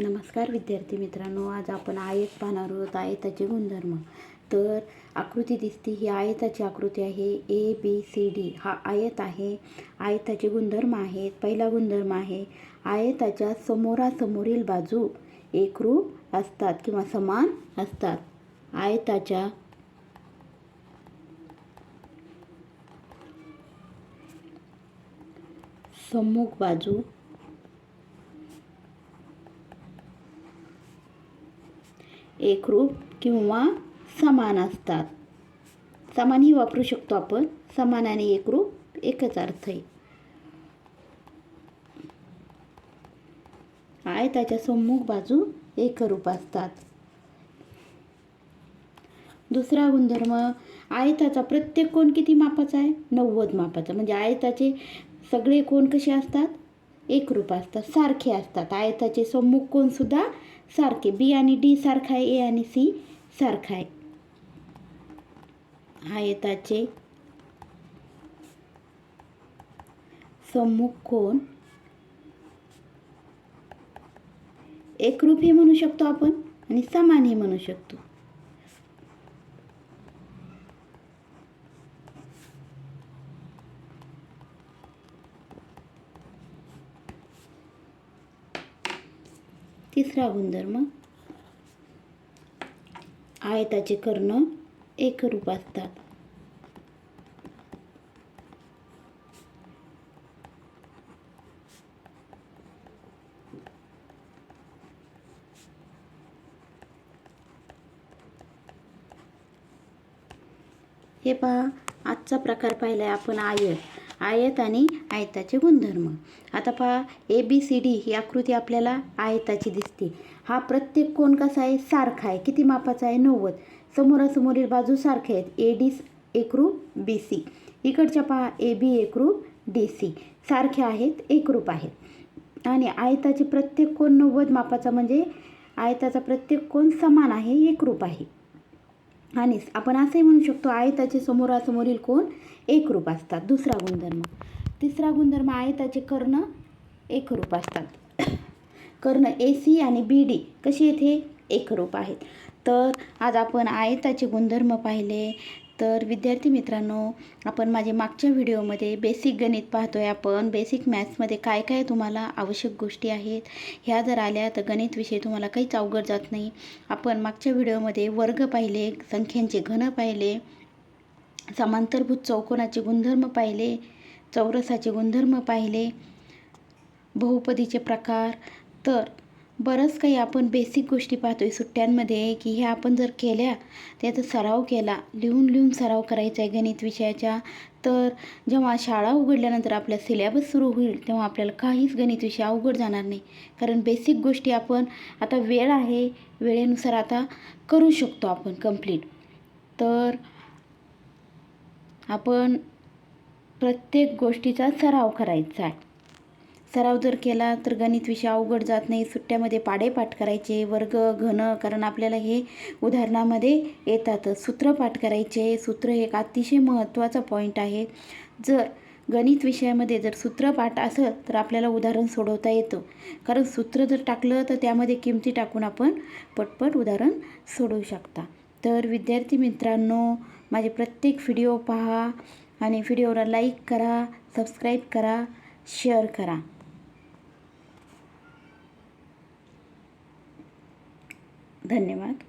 नमस्कार विद्यार्थी मित्रांनो आज आपण आयत पाहणार आहोत आयताचे गुणधर्म. तर आकृती दिसते ही आयताची आकृती आहे ए बी सी डी हा आयत आहे आयताचे गुणधर्म आहेत पहिला गुणधर्म आहे आयताच्या समोरासमोरील बाजू एकरूप असतात किंवा समान असतात. आयताच्या सम्मुख बाजू एकरूप किंवा समान असतात. समानही वापरू शकतो आपण. समान आणि एकरूप एकच अर्थ आहे. आयताच्या सम्मुख बाजू एकरूप असतात. दुसरा गुणधर्म आयताचा प्रत्येक कोण किती मापाचा आहे? नव्वद मापाचा. म्हणजे आयताचे सगळे कोण कसे असतात? एकरूप असतात सारखे असतात. आयताचे सम्मुख कोण सुद्धा सारखे. बी आणि डी सारखा आहे ए आणि सी सारखा आहे. आयताचे सम्मुख कोण एकरूप हे म्हणू शकतो आपण आणि समान हे म्हणू शकतो. तिसरा गुणधर्म. आयताचे कर्ण एकरूप असतात. हे पहा आजचा प्रकार पाहिला आहे आपण आयत आयत आणि आयताचे गुणधर्म. आता पहा ए बी सी डी ही आकृती आपल्याला आयताची दिसते. हा प्रत्येक कोण कसा आहे? सारखा आहे. किती मापाचा आहे? नव्वद. समोरासमोरील बाजू सारखे आहेत. ए डी एकरूप बी सी इकडच्या पहा ए बी एकरूप डी सी सारखे आहेत एकरूप आहेत. आणि आयताचे प्रत्येक कोण नव्वद मापाचा म्हणजे आयताचा प्रत्येक कोण समान आहे एकरूप आहे. आणि आपण असंही म्हणू शकतो आयताचे समोरासमोरील कोण? एकरूप असतात. दुसरा गुणधर्म. तिसरा गुणधर्म आयताचे कर्ण एकरूप असतात. कर्ण ए सी आणि बी डी कसे येथे? एकरूप आहेत. तर आज आपण आयताचे गुणधर्म पाहिले. तर विद्यार्थी मित्रांनो आपण माझे मागच्या व्हिडिओमध्ये बेसिक गणित पाहतोय आपण. बेसिक मॅथ्समध्ये काय काय तुम्हाला आवश्यक गोष्टी आहेत ह्या जर आल्या तर गणित विषय तुम्हाला काहीच अवघड जात नाही. आपण मागच्या व्हिडिओमध्ये वर्ग पाहिले संख्यांचे घन पाहिले समांतरभूत चौकोनाचे गुणधर्म पाहिले चौरसाचे गुणधर्म पाहिले बहुपदीचे प्रकार. तर बरंच काही आपण बेसिक गोष्टी पाहतोय सुट्ट्यांमध्ये की ह्या आपण जर केल्या त्याचा सराव केला. लिहून लिहून सराव करायचा आहे गणित विषयाच्या तर जेव्हा शाळा उघडल्यानंतर आपला सिलेबस सुरू होईल तेव्हा आपल्याला काहीच गणित विषय अवघड जाणार नाही. कारण बेसिक गोष्टी आपण आता वेळ आहे वेळेनुसार आता करू शकतो आपण कंप्लीट तर आपण प्रत्येक गोष्टीचा सराव करायचा आहे. सराव जर केला तर गणित विषय अवघड जात नाही. सुट्ट्यामध्ये पाडेपाठ करायचे वर्ग घन कारण आपल्याला हे उदाहरणामध्ये येतातच सूत्र पाठ करायचे सूत्र हे एक अतिशय महत्त्वाचा पॉईंट आहे. जर गणित विषयामध्ये जर सूत्रपाठ असं तर आपल्याला उदाहरण सोडवता येतं. कारण सूत्र जर टाकलं तर त्यामध्ये किमती टाकून आपण पटपट उदाहरण सोडवू शकता. तर विद्यार्थी मित्रांनो माझे प्रत्येक व्हिडिओ पहा आणि व्हिडिओला लाईक करा सबस्क्राईब करा शेअर करा. धन्यवाद.